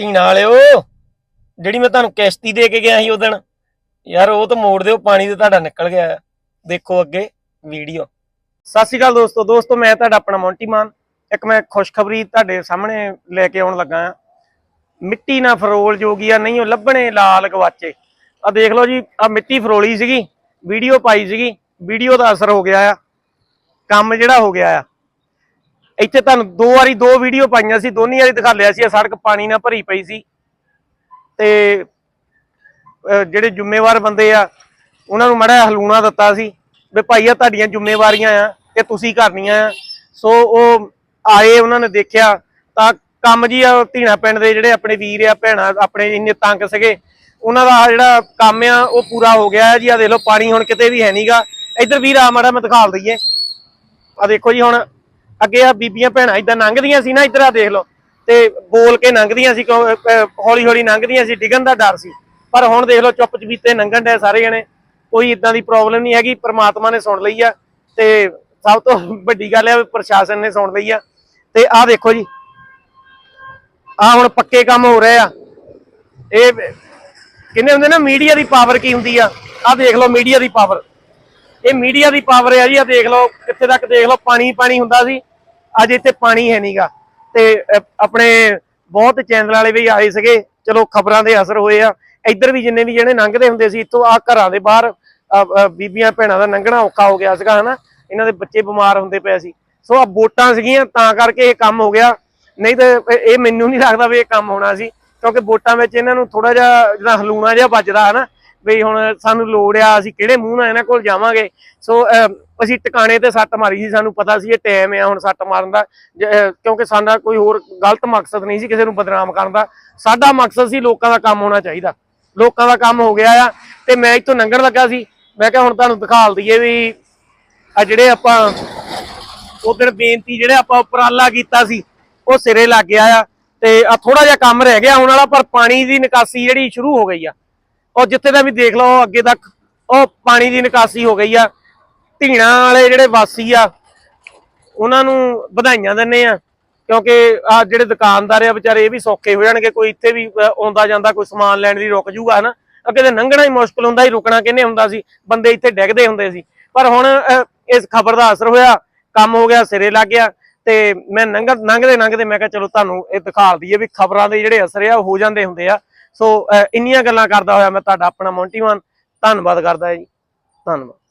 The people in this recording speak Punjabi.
ਧੀਣਾ ਵਾਲਿਓ ਜਿਹੜੀ ਮੈਂ ਤੁਹਾਨੂੰ ਕਿਸ਼ਤੀ ਦੇ ਕੇ ਗਿਆ ਸੀ ਉਦਣ ਯਾਰ ਉਹ ਤਾਂ ਮੋੜ ਦਿਓ, ਪਾਣੀ ਤੇ ਤੁਹਾਡਾ ਨਿਕਲ ਗਿਆ ਦੇਖੋ ਅੱਗੇ ਵੀਡੀਓ ਸਤਿ ਸ਼੍ਰੀ ਅਕਾਲ ਦੋਸਤੋ। ਦੋਸਤੋ, ਮੈਂ ਤੁਹਾਡਾ ਆਪਣਾ ਮੌਂਟੀ ਮਾਨ। ਇੱਕ ਮੈਂ ਖੁਸ਼ਖਬਰੀ ਤੁਹਾਡੇ ਸਾਹਮਣੇ ਲੈ ਕੇ ਆਉਣ ਲੱਗਾ ਆ। ਮਿੱਟੀ ਨਾ ਫਰੋਲ ਜੋਗੀ ਆ, ਨਹੀਂ ਉਹ ਲੱਭਣੇ ਲਾਲ ਗਵਾਚੇ। ਆ ਦੇਖ ਲਓ ਜੀ ਆ ਮਿੱਟੀ ਫਰੋਲੀ ਸੀਗੀ ਵੀਡੀਓ ਪਾਈ ਸੀਗੀ। ਵੀਡੀਓ ਦਾ ਅਸਰ ਹੋ ਗਿਆ ਆ। ਕੰਮ ਜਿਹੜਾ ਹੋ ਗਿਆ ਆ। ਇੱਥੇ ਤੁਹਾਨੂੰ ਦੋ ਵਾਰੀ ਦੋ ਵੀਡੀਓ ਪਾਈਆਂ ਸੀ, ਦੋਨੀ ਵਾਰੀ ਦਿਖਾ ਲਿਆ ਸੀ, ਇਹ ਸੜਕ ਪਾਣੀ ਨਾਲ ਭਰੀ ਪਈ ਸੀ। ਤੇ ਜਿਹੜੇ ਜ਼ਿੰਮੇਵਾਰ ਬੰਦੇ ਆ, ਉਹਨਾਂ ਨੂੰ ਮੜਾ ਹਲੂਣਾ ਦਿੱਤਾ ਸੀ ਵੀ ਭਾਈ ਆ ਤੁਹਾਡੀਆਂ ਜ਼ਿੰਮੇਵਾਰੀਆਂ ਆ ਇਹ ਤੁਸੀਂ ਕਰਨੀਆਂ ਆ। ਸੋ ਉਹ ਆਏ, ਉਹਨਾਂ ਨੇ ਦੇਖਿਆ ਤਾਂ ਕੰਮ ਜੀ ਆ ਧੀਣਾ ਪਿੰਡ ਦੇ ਜਿਹੜੇ ਆਪਣੇ ਵੀਰ ਆ, ਭੈਣਾਂ ਆਪਣੇ ਇੰਨੇ ਤੰਗ ਸੀਗੇ, ਉਹਨਾਂ ਦਾ ਜਿਹੜਾ ਕੰਮ ਆ, ਉਹ ਪੂਰਾ ਹੋ ਗਿਆ ਹੈ ਜੀ। ਆ ਦੇਖ ਲਓ, ਪਾਣੀ ਹੁਣ ਕਿਤੇ ਵੀ ਹੈ ਨਹੀਂਗਾ ਇੱਧਰ ਵੀਰ ਆ, ਮਾੜਾ ਮੈਂ ਦਿਖਾਲ ਦਈਏ। ਆ ਦੇਖੋ ਜੀ ਹੁਣ ਅੱਗੇ ਆ ਬੀਬੀਆਂ ਭੈਣਾਂ ਇਦਾਂ ਲੰਘਦੀਆਂ ਸੀ ਨਾ, ਇੱਧਰ ਆ ਦੇਖ ਲਓ। ਤੇ ਬੋਲ ਕੇ ਲੰਘਦੀਆਂ ਸੀ ਹੌਲੀ ਹੌਲੀ ਲੰਘਦੀਆਂ ਸੀ, ਡਿੱਗਣ ਦਾ ਡਰ ਸੀ। ਪਰ ਹੁਣ ਦੇਖ ਲਓ ਚੁੱਪ ਚਪੀਤੇ ਲੰਘਣ ਦੇ ਸਾਰੇ ਜਣੇ। ਕੋਈ ਇਦਾਂ ਦੀ ਪ੍ਰੋਬਲਮ ਨਹੀਂ ਹੈਗੀ, ਪ੍ਰਮਾਤਮਾ ਨੇ ਸੁਣ ਲਈ ਆ। ਤੇ ਸਭ ਤੋਂ ਵੱਡੀ ਗੱਲ ਹੈ ਪ੍ਰਸ਼ਾਸਨ ਨੇ ਸੁਣ ਲਈ ਆ। ਤੇ ਆਹ ਦੇਖੋ ਜੀ ਆਹ ਹੁਣ ਪੱਕੇ ਕੰਮ ਹੋ ਰਹੇ ਆ। ਇਹ ਕਿੰਨੇ ਹੁੰਦੇ ਨਾ, ਮੀਡੀਆ ਦੀ ਪਾਵਰ ਕੀ ਹੁੰਦੀ ਆ? ਆਹ ਦੇਖ ਲਓ, ਮੀਡੀਆ ਦੀ ਪਾਵਰ ਇਹ ਮੀਡੀਆ ਦੀ ਪਾਵਰ ਹੈ ਜੀ ਆ ਦੇਖ ਲਓ ਕਿੱਥੇ ਤੱਕ ਦੇਖ ਲਓ, ਪਾਣੀ ਪਾਣੀ ਹੁੰਦਾ ਸੀ। ਅੱਜ ਇੱਥੇ ਪਾਣੀ ਹੈ ਨਹੀਂਗਾ ਤੇ ਆਪਣੇ ਬਹੁਤ ਚੈਨਲ ਵਾਲੇ ਵੀ ਆਏ ਸੀਗੇ। ਚਲੋ, ਖਬਰਾਂ ਦੇ ਅਸਰ ਹੋਏ ਆ। ਇੱਧਰ ਵੀ ਜਿੰਨੇ ਵੀ ਜਿਹੜੇ ਲੰਘਦੇ ਹੁੰਦੇ ਸੀ, ਇੱਥੋਂ ਆ ਘਰਾਂ ਦੇ ਬਾਹਰ ਬੀਬੀਆਂ ਭੈਣਾਂ ਦਾ ਲੰਘਣਾ ਔਖਾ ਹੋ ਗਿਆ ਸੀਗਾ, ਹਨਾ? ਇਹਨਾਂ ਦੇ ਬੱਚੇ ਬਿਮਾਰ ਹੁੰਦੇ ਪਏ ਸੀ। ਸੋ ਆ ਵੋਟਾਂ ਸੀਗੀਆਂ, ਤਾਂ ਕਰਕੇ ਇਹ ਕੰਮ ਹੋ ਗਿਆ। ਨਹੀਂ ਤਾਂ, ਇਹ- ਇਹ ਮੈਨੂੰ ਨਹੀਂ ਲੱਗਦਾ ਵੀ ਇਹ ਕੰਮ ਹੋਣਾ ਸੀ, ਕਿਉਂਕਿ ਵੋਟਾਂ ਵਿੱਚ ਇਹਨਾਂ ਨੂੰ ਥੋੜਾ ਜਿਹਾ ਜਿਹੜਾ ਹਲੂਣਾ ਜਿਹਾ ਵੱਜਦਾ, ਹਨਾ? ਵੀ ਹੁਣ ਸਾਨੂੰ ਲੋੜ ਆ ਅਸੀਂ ਕਿਹੜੇ ਮੂੰਹ ਨਾਲ ਇਹਨਾਂ ਕੋਲ ਜਾਵਾਂਗੇ? ਸੋ ਅਹ, ਅਸੀਂ ਟਿਕਾਣੇ ਤੇ ਸੱਟ ਮਾਰੀ ਸੀ ਸਾਨੂੰ ਪਤਾ ਸੀ ਇਹ ਟਾਈਮ ਆ ਹੁਣ ਸੱਟ ਮਾਰਨ ਦਾ। ਕਿਉਂਕਿ ਸਾਡਾ ਕੋਈ ਹੋਰ ਗਲਤ ਮਕਸਦ ਨਹੀਂ ਸੀ ਕਿਸੇ ਨੂੰ ਬਦਨਾਮ ਕਰਨ ਦਾ। ਸਾਡਾ ਮਕਸਦ ਸੀ ਲੋਕਾਂ ਦਾ ਕੰਮ ਹੋਣਾ ਚਾਹੀਦਾ। ਲੋਕਾਂ ਦਾ ਕੰਮ ਹੋ ਗਿਆ ਆ ਤੇ ਮੈਂ ਇੱਥੋਂ ਲੰਘਣ ਲੱਗਾ ਸੀ। ਮੈਂ ਕਿਹਾ ਹੁਣ ਤੁਹਾਨੂੰ ਦਿਖਾਲ ਦਈਏ ਵੀ ਆ ਜਿਹੜੇ ਆਪਾਂ ਉਧਰ ਬੇਨਤੀ ਜਿਹੜੇ ਆਪਾਂ ਉਪਰਾਲਾ ਕੀਤਾ ਸੀ ਉਹ ਸਿਰੇ ਲੱਗ ਗਿਆ ਆ ਤੇ ਆ ਥੋੜਾ ਜਿਹਾ ਕੰਮ ਰਹਿ ਗਿਆ ਹੁਣ ਵਾਲਾ ਪਰ ਪਾਣੀ ਦੀ ਨਿਕਾਸੀ ਜਿਹੜੀ ਸ਼ੁਰੂ ਹੋ ਗਈ ਆ। ਉਹ ਜਿੱਥੇ ਦਾ ਵੀ ਦੇਖ ਲਓ ਅੱਗੇ ਤੱਕ, ਉਹ ਪਾਣੀ ਦੀ ਨਿਕਾਸੀ ਹੋ ਗਈ ਆ। ਧੀਣਾ ਵਾਲੇ ਜਿਹੜੇ ਵਾਸੀ ਆ, ਉਹਨਾਂ ਨੂੰ ਵਧਾਈਆਂ ਦਿੰਨੇ ਆ, ਕਿਉਂਕਿ ਆ ਜਿਹੜੇ ਦੁਕਾਨਦਾਰ ਆ, ਵਿਚਾਰੇ ਇਹ ਵੀ ਸੌਖੇ ਹੋ ਜਾਣਗੇ, ਕੋਈ ਇੱਥੇ ਵੀ ਆਉਂਦਾ ਜਾਂਦਾ, ਕੋਈ ਸਮਾਨ ਲੈਣ ਦੀ ਰੁਕ ਜੂਗਾ, ਹਨਾ? ਅੱਗੇ ਤੇ ਲੰਘਣਾ ਹੀ ਮੁਸ਼ਕਲ ਹੁੰਦਾ ਸੀ, ਰੁਕਣਾ ਕਿੰਨੇ ਹੁੰਦਾ ਸੀ? ਬੰਦੇ ਇੱਥੇ ਡਿੱਗਦੇ ਹੁੰਦੇ ਸੀ। ਪਰ ਹੁਣ ਇਸ ਖਬਰ ਦਾ ਅਸਰ ਹੋਇਆ, ਕੰਮ ਹੋ ਗਿਆ, ਸਿਰੇ ਲੱਗ ਗਿਆ, ਤੇ ਮੈਂ ਲੰਘ ਲੰਘਦੇ ਲੰਘਦੇ ਮੈਂ ਕਿਹਾ, ਚਲੋ ਤੁਹਾਨੂੰ ਇਹ ਦਿਖਾ ਦਈਏ ਵੀ ਖਬਰਾਂ ਦੇ ਜਿਹੜੇ ਅਸਰ ਆ, ਉਹ ਹੋ ਜਾਂਦੇ ਹੁੰਦੇ ਆ। ਸੋ ਇੰਨੀਆਂ ਗੱਲਾਂ ਕਰਦਾ ਹੋਇਆ ਮੈਂ ਤੁਹਾਡਾ ਆਪਣਾ ਮੌਂਟੀਮਾਨ ਧੰਨਵਾਦ ਕਰਦਾ ਜੀ। ਧੰਨਵਾਦ।